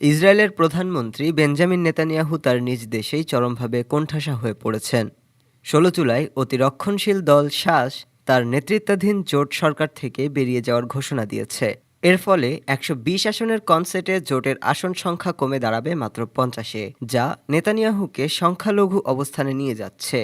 ইসরায়েলের প্রধানমন্ত্রী Benjamin Netanyahu তার নিজ দেশেই চরমভাবে কোণঠাসা হয়ে পড়েছেন। ষোলো জুলাই অতিরক্ষণশীল দল শাস তার নেতৃত্বাধীন জোট সরকার থেকে বেরিয়ে যাওয়ার ঘোষণা দিয়েছে। এর ফলে একশো বিশ আসনের কনসেটে জোটের আসন সংখ্যা কমে দাঁড়াবে মাত্র পঞ্চাশে, যা নেতানিয়াহুকে সংখ্যালঘু অবস্থানে নিয়ে যাচ্ছে।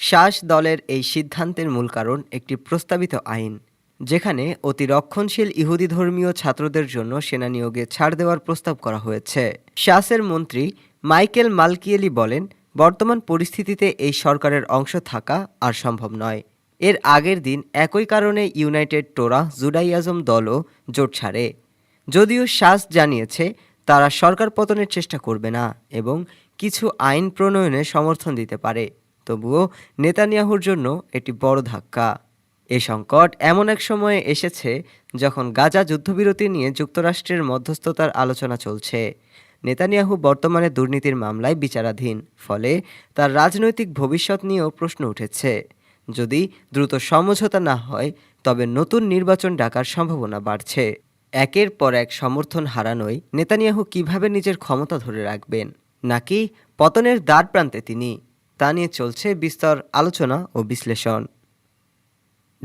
শাস দলের এই সিদ্ধান্তের মূল কারণ একটি প্রস্তাবিত আইন। যেখানে অতি রক্ষণশীল ইহুদি ধর্মীয় ছাত্রদের জন্য সেনা নিয়োগে ছাড় দেওয়ার প্রস্তাব করা হয়েছে। শাসের মন্ত্রী মাইকেল মালকিয়েলি বলেন, বর্তমান পরিস্থিতিতে এই সরকারের অংশ থাকা আর সম্ভব নয়। এর আগের দিন একই কারণে ইউনাইটেড টোরা জুডাইয়াজম দলও জোট ছাড়ে। যদিও শাস জানিয়েছে, তারা সরকার পতনের চেষ্টা করবে না এবং কিছু আইন প্রণয়নে সমর্থন দিতে পারে। তবুও নেতানিয়াহুর জন্য এটি বড় ধাক্কা। এ সংকট এমন এক সময়ে এসেছে যখন গাজা যুদ্ধবিরতি নিয়ে যুক্তরাষ্ট্রের মধ্যস্থতার আলোচনা চলছে। নেতানিয়াহু বর্তমানে দুর্নীতির মামলায় বিচারাধীন, ফলে তার রাজনৈতিক ভবিষ্যৎ নিয়েও প্রশ্ন উঠেছে। যদি দ্রুত সমঝোতা না হয়, তবে নতুন নির্বাচন ডাকার সম্ভাবনা বাড়ছে। একের পর এক সমর্থন হারানোয় নেতানিয়াহু কীভাবে নিজের ক্ষমতা ধরে রাখবেন, নাকি পতনের দ্বার প্রান্তে তিনি, তা নিয়ে চলছে বিস্তর আলোচনা ও বিশ্লেষণ।